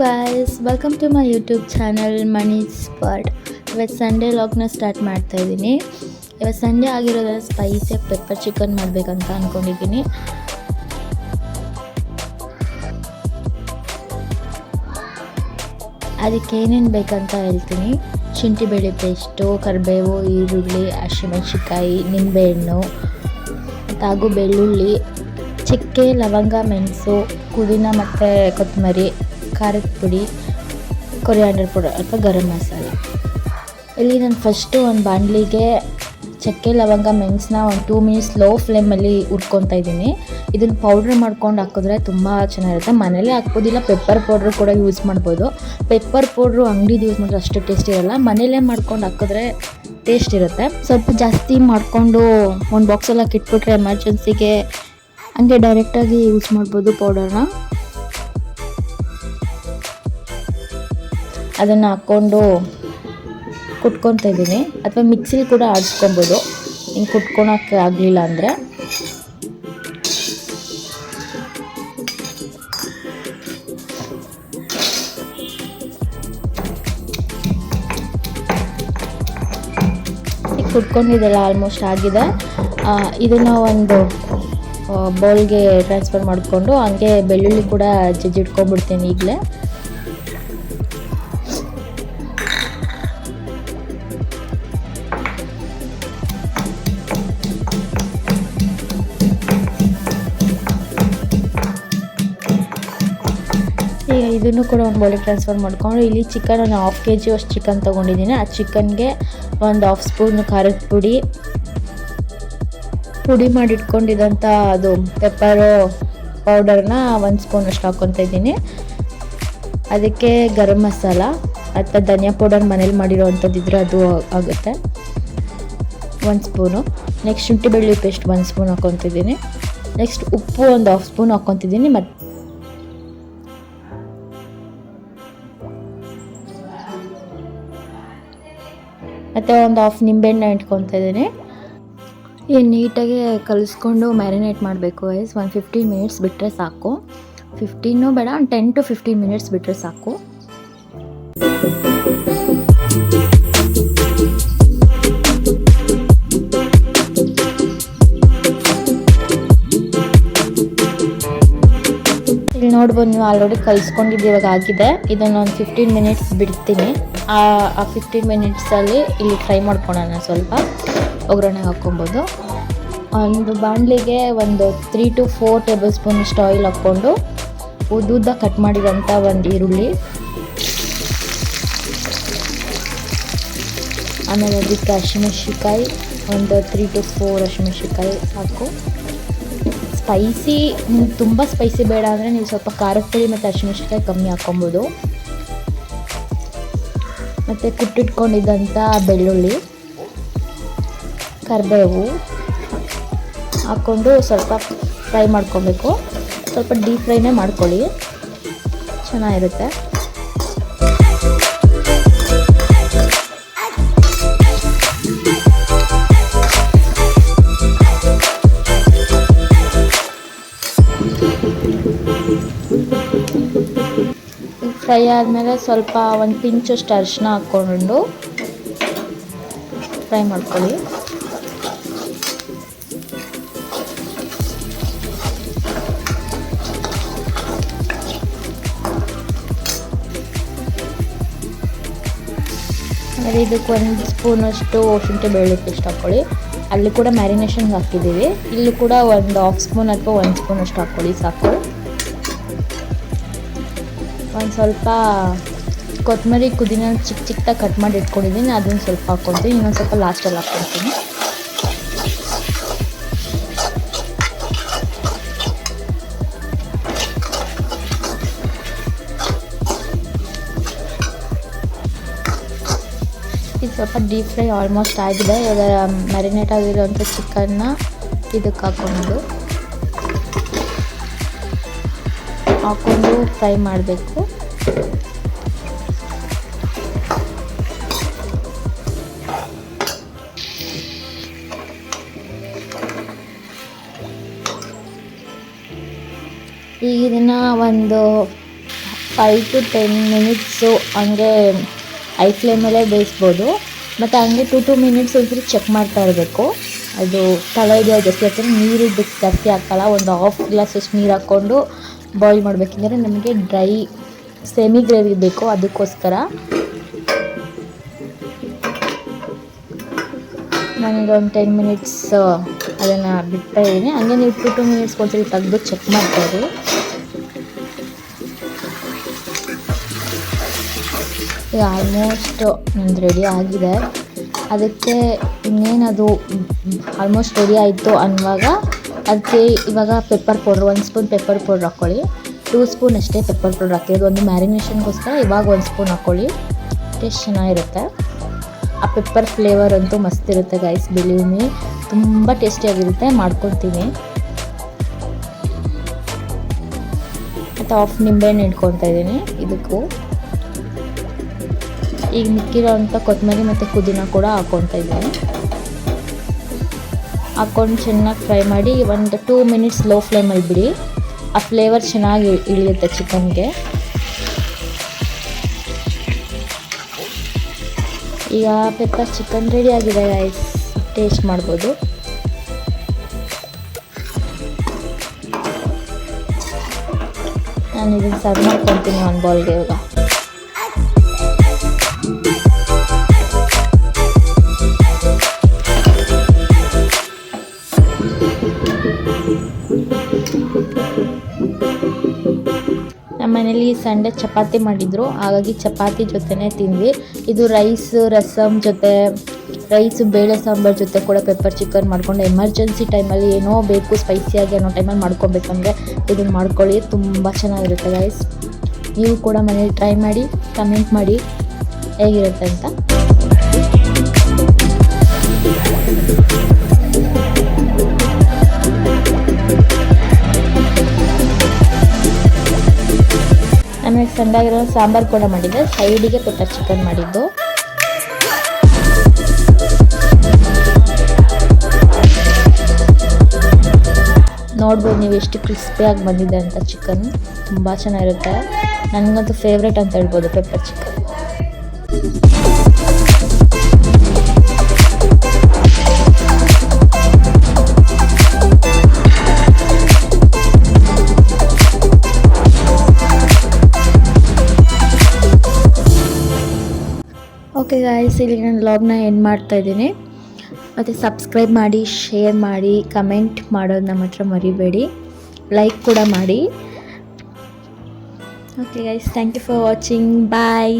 Guys welcome to my YouTube channel money spot ಇವತ್ತು Sunday ಲಾಗ್ನ start ಮಾಡ್ತಾ ಇದ್ದೀನಿ. ಇವತ್ತು ಸಂಡೇ ಆಗಿರೋದ್ರಿಂದ ಸ್ಪೈಸಿಯಾಗಿ ಪೆಪ್ಪರ್ ಚಿಕನ್ ಮಾಡಬೇಕಂತ ಅಂದ್ಕೊಂಡಿದ್ದೀನಿ ಅದಕ್ಕೆ ಏನೇನು ಬೇಕಂತ ಹೇಳ್ತೀನಿ. ಶುಂಠಿ ಬೆಳೆ ಪೇಸ್ಟು ಕರಿಬೇವು, ಈರುಳ್ಳಿ ಹಸಿಮೆಣ್ಸಿಕಾಯಿ ನಿಂಬೆಹಣ್ಣು, ಹಾಗೂ ಬೆಳ್ಳುಳ್ಳಿ, ಚಿಕ್ಕೆ, ಲವಂಗ, ಮೆಣಸು ಪುದೀನ ಮತ್ತು ಕೊತ್ತಂಬರಿ. ಖಾರದ ಪುಡಿ ಕೊರಿಯಾಂಡರ್ ಪೌಡರ್ ಅಥವಾ ಗರಂ ಮಸಾಲ. ಇಲ್ಲಿ ನಾನು ಫಸ್ಟು ಒಂದು ಬಾಣಲಿಗೆ ಚಕ್ಕೆ, ಲವಂಗ ಮೆಣಸನ್ನ ಒಂದು ಟೂ ಮಿನಿಟ್ಸ್ ಲೋ ಫ್ಲೇಮಲ್ಲಿ ಹುರ್ಕೊತಾ ಇದ್ದೀನಿ. ಇದನ್ನು ಪೌಡ್ರ್ ಮಾಡ್ಕೊಂಡು ಹಾಕಿದ್ರೆ ತುಂಬ ಚೆನ್ನಾಗಿರುತ್ತೆ. ಮನೇಲೇ ಹಾಕ್ಬೋದಿಲ್ಲ ಪೆಪ್ಪರ್ ಪೌಡ್ರ್ ಕೂಡ ಯೂಸ್ ಮಾಡ್ಬೋದು. ಪೆಪ್ಪರ್ ಪೌಡ್ರು ಅಂಗಡಿದು ಯೂಸ್ ಮಾಡಿದ್ರೆ ಅಷ್ಟು ಟೇಸ್ಟ್ ಇರೋಲ್ಲ. ಮನೇಲೇ ಮಾಡ್ಕೊಂಡು ಹಾಕಿದ್ರೆ ಟೇಸ್ಟ್ ಇರುತ್ತೆ. ಸ್ವಲ್ಪ ಜಾಸ್ತಿ ಮಾಡಿಕೊಂಡು ಒಂದು ಬಾಕ್ಸೆಲ್ಲ ಕಿಟ್ಬಿಟ್ರೆ ಎಮರ್ಜೆನ್ಸಿಗೆ ಹಂಗೆ ಡೈರೆಕ್ಟಾಗಿ ಯೂಸ್ ಮಾಡ್ಬೋದು ಪೌಡರ್ನ ಅದನ್ನು ಹಾಕ್ಕೊಂಡು ಕುಟ್ಕೊತಾ ಇದ್ದೀನಿ. ಅಥವಾ ಮಿಕ್ಸಿಲಿ ಕೂಡ ಆಡಿಸ್ಕೊಬೋದು. ಹಿಂಗೆ ಕುಟ್ಕೊಳಕ್ಕೆ ಆಗಲಿಲ್ಲ ಅಂದರೆ. ಕುಟ್ಕೊಂಡಿದ್ದೆಲ್ಲ ಆಲ್ಮೋಸ್ಟ್ ಆಗಿದೆ. ಇದನ್ನು ಒಂದು ಬೌಲ್ಗೆ ಟ್ರಾನ್ಸ್ಫರ್ ಮಾಡಿಕೊಂಡು ಹಂಗೆ ಬೆಳ್ಳುಳ್ಳಿ ಕೂಡ ಜಜ್ಜಿಟ್ಕೊಂಡ್ಬಿಡ್ತೀನಿ ಈಗಲೇ. ಇದನ್ನು ಕೂಡ ಒಂದು ಬೌಲಿಗೆ ಟ್ರಾನ್ಸ್ಫರ್ ಮಾಡ್ಕೊಂಡು, ಇಲ್ಲಿ ಚಿಕನ್ ಒಂದು ಹಾಫ್ ಕೆ ಜಿ ಅಷ್ಟು ಚಿಕನ್ ತೊಗೊಂಡಿದ್ದೀನಿ. ಆ ಚಿಕನ್ಗೆ ಒಂದು ಹಾಫ್ ಸ್ಪೂನ್ ಖಾರದ ಪುಡಿ ಪುಡಿ ಮಾಡಿಟ್ಕೊಂಡಿದ್ದಂಥ ಅದು ಪೆಪ್ಪರು ಪೌಡರ್ನ ಒಂದು ಸ್ಪೂನ್ ಅಷ್ಟು ಹಾಕ್ಕೊತಾ ಇದ್ದೀನಿ. ಅದಕ್ಕೆ ಗರಂ ಮಸಾಲ ಅಥವಾ ಧನಿಯಾ ಪೌಡರ್ ಮನೇಲಿ ಮಾಡಿರೋವಂಥದ್ದಿದ್ರೆ ಅದು ಆಗುತ್ತೆ. ಒಂದು ಸ್ಪೂನು ನೆಕ್ಸ್ಟ್ ಶುಂಠಿ ಬೆಳ್ಳುಳ್ಳಿ ಪೇಸ್ಟ್ ಒಂದು ಸ್ಪೂನ್ ಹಾಕ್ಕೊತಿದ್ದೀನಿ ನೆಕ್ಸ್ಟ್ ಉಪ್ಪು ಒಂದು ಹಾಫ್ ಸ್ಪೂನ್ ಹಾಕ್ಕೊತಿದ್ದೀನಿ ಮತ್ತು ಮತ್ತು ಒಂದು ಹಾಫ್ ನಿಂಬೆಹಣ್ಣು ಇಟ್ಕೊತಾ ಇದ್ದೀನಿ. ಈ ನೀಟಾಗಿ ಕಲಿಸ್ಕೊಂಡು ಮ್ಯಾರಿನೇಟ್ ಮಾಡಬೇಕು ಐಸ್ ಒಂದು ಫಿಫ್ಟೀನ್ ಮಿನಿಟ್ಸ್ ಬಿಟ್ಟರೆ ಸಾಕು. ಫಿಫ್ಟೀನು ಬೇಡ, ಒಂದು ಟೆನ್ ಟು ಫಿಫ್ಟೀನ್ ಮಿನಿಟ್ಸ್ ಬಿಟ್ಟರೆ ಸಾಕು. ಇಲ್ಲಿ ನೋಡ್ಬೋದು ನೀವು ಆಲ್ರೆಡಿ ಕಲಿಸ್ಕೊಂಡಿದ್ದು ಇವಾಗ ಆಗಿದೆ. ಇದನ್ನು ಒಂದು ಫಿಫ್ಟೀನ್ ಮಿನಿಟ್ಸ್ ಬಿಡ್ತೀನಿ. ಆ ಫಿಫ್ಟೀನ್ ಮಿನಿಟ್ಸಲ್ಲಿ ಇಲ್ಲಿ ಫ್ರೈ ಮಾಡ್ಕೊಳೋಣ ಸ್ವಲ್ಪ. ಒಗ್ಗರಣೆ ಹಾಕ್ಕೊಬೋದು. ಒಂದು ಬಾಣಲಿಗೆ ಒಂದು three two four table spoon ಇಷ್ಟು ಆಯಿಲ್ ಹಾಕ್ಕೊಂಡು ಉದ್ದುದ್ದ ಕಟ್ ಮಾಡಿದಂಥ ಒಂದು ಈರುಳ್ಳಿ. ಆಮೇಲೆ ಅದಕ್ಕೆ ಹಸಿಮೆಣ್ಸಿಕಾಯಿ ಒಂದು ತ್ರೀ ಟು ಫೋರ್ ಹಸಿಮೆಣ್ಸಿಕಾಯಿ ಹಾಕು. ಸ್ಪೈಸಿ ನಿಮ್ಗೆ ತುಂಬ ಸ್ಪೈಸಿ ಬೇಡ ಅಂದರೆ ನೀವು ಸ್ವಲ್ಪ ಖಾರದ ಪುಡಿ ಮತ್ತು ಹಸಿಮೆಣ್ಸಿಕಾಯಿ ಕಮ್ಮಿ ಹಾಕ್ಕೊಬೋದು. ಮತ್ತು ಕಿಟ್ಟಿಟ್ಕೊಂಡಿದ್ದಂಥ ಬೆಳ್ಳುಳ್ಳಿ ಕರಿಬೇವು ಹಾಕ್ಕೊಂಡು ಸ್ವಲ್ಪ ಫ್ರೈ ಮಾಡ್ಕೊಬೇಕು. ಸ್ವಲ್ಪ ಡೀಪ್ ಫ್ರೈನೇ ಮಾಡ್ಕೊಳ್ಳಿ. ಚೆನ್ನಾಗಿರುತ್ತೆ. ಫ್ರೈ ಆದಮೇಲೆ ಸ್ವಲ್ಪ ಒಂದು ಪಿಂಚಷ್ಟು ಅರಿಶಿನ ಹಾಕ್ಕೊಂಡು ಫ್ರೈ ಮಾಡ್ಕೊಳ್ಳಿ. ಆಮೇಲೆ ಇದಕ್ಕೆ ಒಂದು ಸ್ಪೂನಷ್ಟು ಶುಂಠಿ ಬೆಳ್ಳುಳ್ಳಿ ಪೇಸ್ಟ್ ಹಾಕ್ಕೊಳ್ಳಿ. ಅಲ್ಲಿ ಕೂಡ ಮ್ಯಾರಿನೇಷನ್ಗೆ ಹಾಕಿದ್ದೀವಿ. ಇಲ್ಲಿ ಕೂಡ ಒಂದು ಹಾಫ್ ಸ್ಪೂನ್ ಅಥವಾ ಒಂದು ಸ್ಪೂನ್ ಅಷ್ಟು ಹಾಕ್ಕೊಳ್ಳಿ, ಸಾಕು. ಒಂದು ಸ್ವಲ್ಪ ಕೊತ್ತಂಬರಿ ಕುದಿನ ಚಿಕ್ಕ ಚಿಕ್ಕದಾಗಿ ಕಟ್ ಮಾಡಿ ಇಟ್ಕೊಂಡಿದ್ದೀನಿ ಅದನ್ನು ಸ್ವಲ್ಪ ಹಾಕ್ಕೊತೀನಿ ಇನ್ನೊಂದು ಸ್ವಲ್ಪ ಲಾಸ್ಟಲ್ಲಿ ಹಾಕ್ಕೊಳ್ತೀನಿ. ಇದು ಸ್ವಲ್ಪ ಡೀಪ್ ಫ್ರೈ ಆಲ್ಮೋಸ್ಟ್ ಆಗಿದೆ, ಇವಾಗ ಮ್ಯಾರಿನೇಟ್ ಆಗಿರೋಂಥ ಚಿಕನ್ನ ಇದಕ್ಕೆ ಹಾಕ್ಕೊಂಡು. ಹಾಕ್ಕೊಂಡು ಫ್ರೈ ಮಾಡಬೇಕು. ಈಗ ಇದನ್ನು ಒಂದು ಫೈವ್ ಟು ಟೆನ್ ಮಿನಿಟ್ಸು ಹಂಗೆ ಐ ಫ್ಲೇಮಲ್ಲೇ ಬೇಯಿಸ್ಬೋದು. ಮತ್ತು ಹಂಗೆ ಟು ಟು ಮಿನಿಟ್ಸ್ ಒಂದ್ಸರಿ ಚೆಕ್ ಮಾಡ್ತಾ ಇರಬೇಕು. ಅದು ತಳ ಇದೆಯೋ ಜಾಸ್ತಿ? ಆಗ್ತದೆ ನೀರು ಜಾಸ್ತಿ ಹಾಕಲ್ಲ. ಒಂದು ಹಾಫ್ ಗ್ಲಾಸಷ್ಟು ನೀರು ಹಾಕ್ಕೊಂಡು ಬಾಯ್ಲ್ ಮಾಡಬೇಕಂದ್ರೆ ನಮಗೆ ಡ್ರೈ ಸೆಮಿ ಗ್ರೇವಿ ಬೇಕು ಅದಕ್ಕೋಸ್ಕರ. ನಾನೀಗ ಒಂದು ಟೆನ್ ಮಿನಿಟ್ಸ್ ಅದನ್ನು ಬಿಡ್ತಾ ಇದ್ದೀನಿ. ಹಂಗೆ ನೀವು ಟು ಟು ಮಿನಿಟ್ಸ್ ಒಂದ್ಸರಿ ತೆಗೆದು ಚೆಕ್ ಮಾಡ್ತಾಯಿರಿ ಈಗ ಆಲ್ಮೋಸ್ಟ್ ನಂದು ರೆಡಿ ಆಗಿದೆ. ಅದಕ್ಕೆ ಇನ್ನೇನದು ಆಲ್ಮೋಸ್ಟ್ ರೆಡಿ ಆಯಿತು ಅನ್ನುವಾಗ ಅದಕ್ಕೆ ಇವಾಗ ಪೆಪ್ಪರ್ ಪೌಡ್ರ್ ಒಂದು ಸ್ಪೂನ್ ಪೆಪ್ಪರ್ ಪೌಡ್ರ್ ಹಾಕ್ಕೊಳ್ಳಿ. ಟೂ ಸ್ಪೂನ್ ಅಷ್ಟೇ ಪೆಪ್ಪರ್ ಪೌಡ್ರ್ ಹಾಕಿರೋದು ಒಂದು ಮ್ಯಾರಿನೇಷನ್ಗೋಸ್ಕರ ಇವಾಗ ಒಂದು ಸ್ಪೂನ್ ಹಾಕ್ಕೊಳ್ಳಿ. ಟೇಸ್ಟ್ ಚೆನ್ನಾಗಿರುತ್ತೆ. ಆ ಪೆಪ್ಪರ್ ಫ್ಲೇವರ್ ಅಂತೂ ಮಸ್ತ್ ಇರುತ್ತೆ ಗೈಸ್ ಬಿಲೀವ್ ಮೀ ತುಂಬ ಟೇಸ್ಟಿಯಾಗಿರುತ್ತೆ ಮಾಡ್ಕೊತೀನಿ ಮತ್ತು ಹಾಫ್ ನಿಂಬೆಹಣ್ಣು ಇಟ್ಕೊತಾ ಇದ್ದೀನಿ, ಇದಕ್ಕೂ. ಈಗ ಮಿಕ್ಕಿರೋ ಅಂಥ ಕೊತ್ತಂಬರಿ ಮತ್ತು ಪುದೀನ ಕೂಡ ಹಾಕ್ಕೊತಾ ಇದ್ದೀನಿ. ಹಾಕ್ಕೊಂಡು ಚೆನ್ನಾಗಿ ಫ್ರೈ ಮಾಡಿ ಒಂದು ಟೂ ಮಿನಿಟ್ಸ್ ಲೋ ಫ್ಲೇಮಲ್ಲಿ ಬಿಡಿ. ಆ ಫ್ಲೇವರ್ ಚೆನ್ನಾಗಿ ಇಳಿಯುತ್ತೆ ಚಿಕನ್ಗೆ. ಈಗ ಪೆಪ್ಪರ್ ಚಿಕನ್ ರೆಡಿ ಆಗಿದೆ ರೈಸ್ ಟೇಸ್ಟ್ ಮಾಡ್ಬೋದು. ನಾನು ಇದನ್ನು ಸರ್ವ್ ಮಾಡ್ಕೊತೀನಿ ಒಂದು ಬೌಲ್ಗೆ ಇವಾಗ. ಮನೇಲಿ ಸಂಡೆ ಚಪಾತಿ ಮಾಡಿದ್ರು. ಹಾಗಾಗಿ ಚಪಾತಿ ಜೊತೆನೇ ತಿಂದ್ವಿ. ಇದು ರೈಸ್ ರಸಮ್ ಜೊತೆ, ರೈಸ್, ಬೇಳೆ ಸಾಂಬಾರ್ ಜೊತೆ ಕೂಡ ಪೆಪ್ಪರ್ ಚಿಕನ್ ಮಾಡ್ಕೊಂಡು ಎಮರ್ಜೆನ್ಸಿ ಟೈಮಲ್ಲಿ ಏನೋ ಬೇಕು ಸ್ಪೈಸಿಯಾಗಿ ಅನ್ನೋ ಟೈಮಲ್ಲಿ ಮಾಡ್ಕೊಬೇಕಂದ್ರೆ ಇದನ್ನು ಮಾಡ್ಕೊಳ್ಳಿ. ತುಂಬ ಚೆನ್ನಾಗಿರುತ್ತೆ ರೈಸ್ ನೀವು ಕೂಡ ಮನೇಲಿ ಟ್ರೈ ಮಾಡಿ ಕಮೆಂಟ್ ಮಾಡಿ. ಹೇಗಿರುತ್ತೆ ಅಂತ? ಆಮೇಲೆ ಸಂಡಾಗಿರೋ ಸಾಂಬಾರು ಕೂಡ ಮಾಡಿದ್ದೆ ಸೈಡಿಗೆ ಪೆಪ್ಪರ್ ಚಿಕನ್ ಮಾಡಿದ್ದು ನೋಡ್ಬೋದು ನೀವು ಎಷ್ಟು ಕ್ರಿಸ್ಪಿಯಾಗಿ ಬಂದಿದೆ ಅಂತ ಚಿಕನ್ ತುಂಬ ಚೆನ್ನಾಗಿರುತ್ತೆ. ನನಗಂತೂ ಫೇವ್ರೇಟ್ ಅಂತ ಹೇಳ್ಬೋದು ಪೆಪ್ಪರ್ ಚಿಕನ್ ಗಾಯ್ಸ್ ಇಲ್ಲಿ ನಾನು ಲಾಗ್ನ ಎಂಡ್ ಮಾಡ್ತಾ ಇದ್ದೀನಿ. ಮತ್ತು ಸಬ್ಸ್ಕ್ರೈಬ್ ಮಾಡಿ ಶೇರ್ ಮಾಡಿ ಕಮೆಂಟ್ ಮಾಡೋದು ನಮ್ಮ ಹತ್ರ ಮರಿಬೇಡಿ. ಲೈಕ್ ಕೂಡ ಮಾಡಿ. Okay guys thank you for watching bye